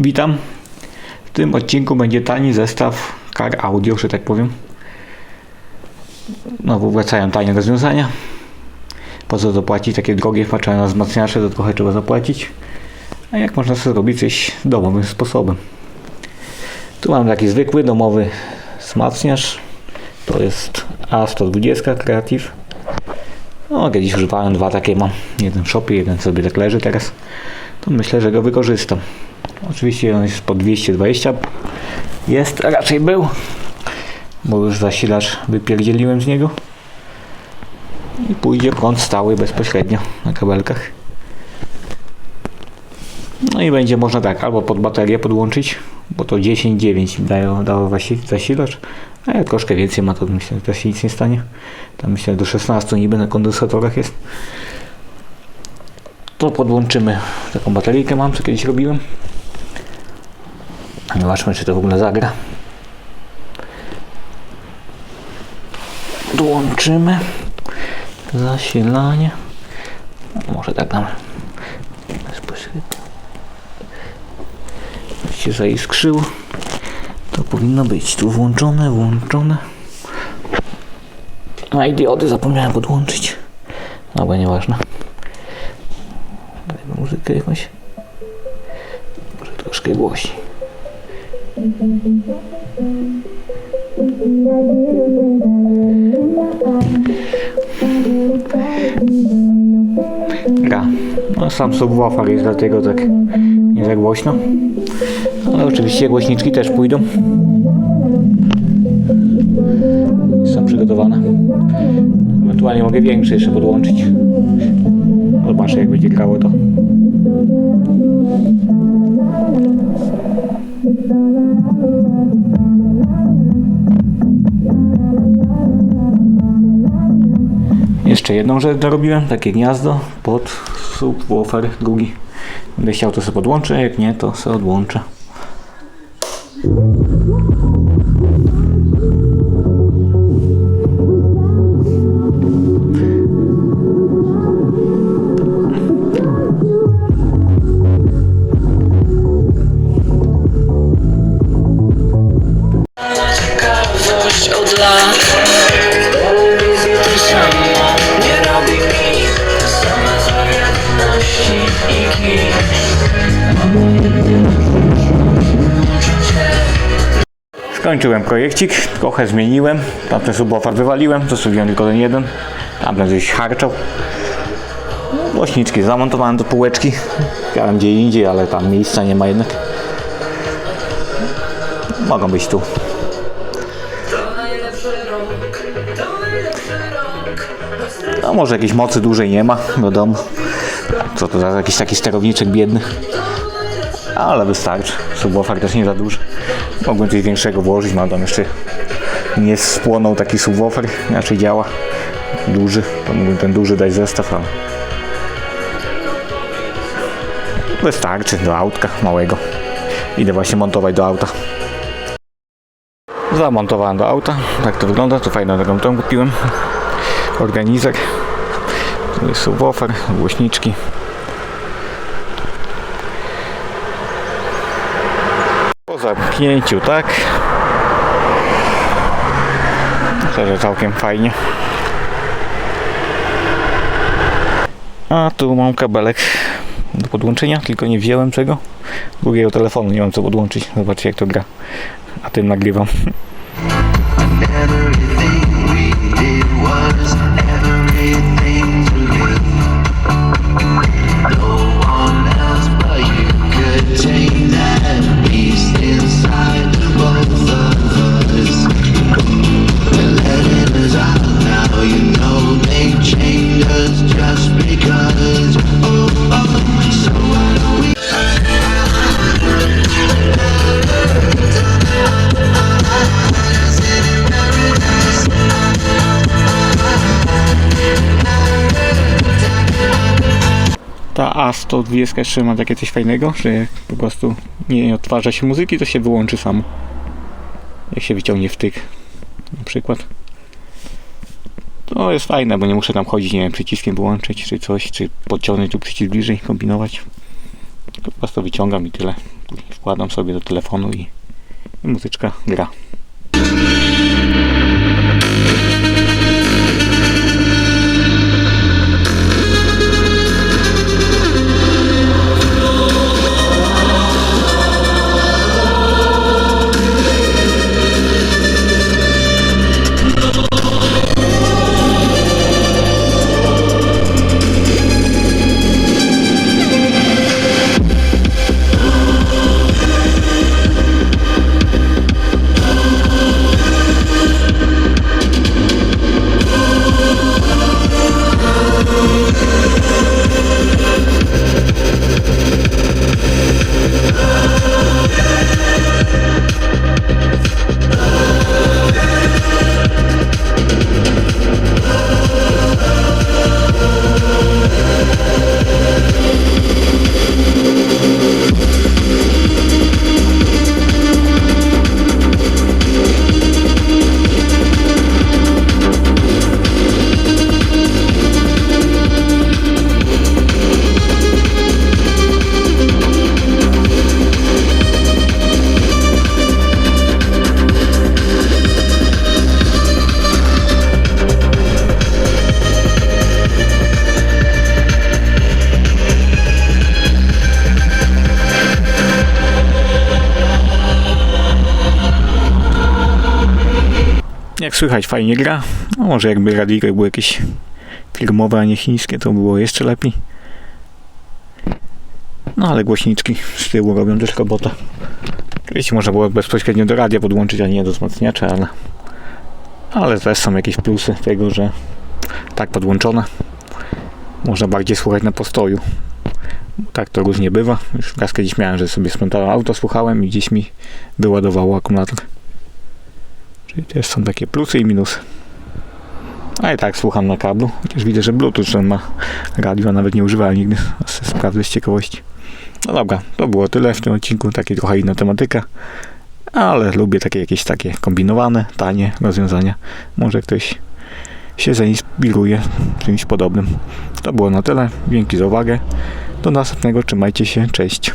Witam. W tym odcinku będzie tani zestaw kar audio, że tak powiem. Znowu wracają tanie rozwiązania. Po co zapłacić takie drogie, patrzę na wzmacniacze, to trochę trzeba zapłacić. A jak można sobie robić coś domowym sposobem. Tu mam taki zwykły, domowy wzmacniacz. To jest A120 Creative. No, kiedyś używałem dwa takie mam. Jeden w shopie, jeden sobie tak leży teraz. To myślę, że go wykorzystam. Oczywiście on jest po 220. Jest, raczej był. Bo już zasilacz wypierdzieliłem z niego. I pójdzie prąd stały bezpośrednio na kabelkach. No i będzie można tak, albo pod baterię podłączyć, bo to 10,9 dają, dało zasilacz, a jak troszkę więcej ma, to myślę, że też się nic nie stanie. Tam myślę, do 16 niby na kondensatorach jest. To podłączymy taką bateryjkę mam, co kiedyś robiłem. Zobaczmy, czy to w ogóle zagra. Podłączymy. Zasilanie. Może tak damy. Bezpośrednio. się zaiskrzyło. To powinno być tu włączone, włączone. A i diody zapomniałem podłączyć. No bo nieważne. Muzykę jakąś. Może troszkę głośniej. Gra. No, sam subwoofer jest dlatego tak nie za głośno. Ale oczywiście głośniczki też pójdą. Są przygotowane. Ewentualnie mogę większe jeszcze podłączyć. Zobaczę jak będzie grało to. Jeszcze jedną rzecz dorobiłem, takie gniazdo pod subwoofer drugi. Będę chciał to sobie podłączę, jak nie to sobie odłączę. Skończyłem projekcik, trochę zmieniłem. Tamten subwoofer wywaliłem, zostawiłem tylko ten jeden. Tamten gdzieś harczał. No, Głośniczki zamontowałem do półeczki. Chciałem gdzie indziej, ale tam miejsca nie ma jednak. Mogą być tu. No może jakiejś mocy dużej nie ma, wiadomo. Co to za jakiś taki sterowniczek biedny. Ale wystarczy. Subwoofer też nie za duży. Mogłem coś większego włożyć, mam tam jeszcze nie spłonął taki subwoofer, inaczej działa. Duży, to mógłbym ten duży dać zestaw, ale wystarczy do autka małego. Idę właśnie montować do auta. Zamontowałem do auta, tak to wygląda, to fajną taką tą kupiłem. Organizer. Subwoofer, głośniczki. Zamknięciu, tak. Myślę, że całkiem fajnie. A tu mam kabelek do podłączenia, tylko nie wziąłem czego. Drugiego telefonu nie mam co podłączyć. Zobaczcie jak to gra. A tym nagrywam. Everything we did was A120 jeszcze ma takie coś fajnego, że jak po prostu nie odtwarza się muzyki, to się wyłączy samo. Jak się wyciągnie wtyk na przykład. To jest fajne, bo nie muszę tam chodzić, nie wiem, przyciskiem wyłączyć czy coś, czy podciągnąć tu przycisk bliżej, kombinować. Po prostu wyciągam i tyle. Wkładam sobie do telefonu i, i muzyczka gra. Słychać, fajnie gra. No może jakby radyjko były jakieś firmowe, a nie chińskie, to było jeszcze lepiej. No ale głośniczki z tyłu robią też robotę. Oczywiście można było bezpośrednio do radia podłączyć, a nie do wzmacniacza, ale, ale też są jakieś plusy tego, że tak podłączone. Można bardziej słuchać na postoju. Tak to różnie bywa. Już raz kiedyś miałem, że sobie sprzątałem auto, słuchałem i gdzieś mi wyładowało akumulator. Czyli też są takie plusy i minusy. A i tak słucham na kablu. Chociaż widzę, że Bluetooth ten ma radio, a nawet nie używałem nigdy. Sprawdzę z ciekawości. No dobra, to było tyle w tym odcinku. Takie trochę inna tematyka. Ale lubię takie jakieś takie kombinowane, tanie rozwiązania. Może ktoś się zainspiruje czymś podobnym. To było na tyle. Dzięki za uwagę. Do następnego. Trzymajcie się. Cześć.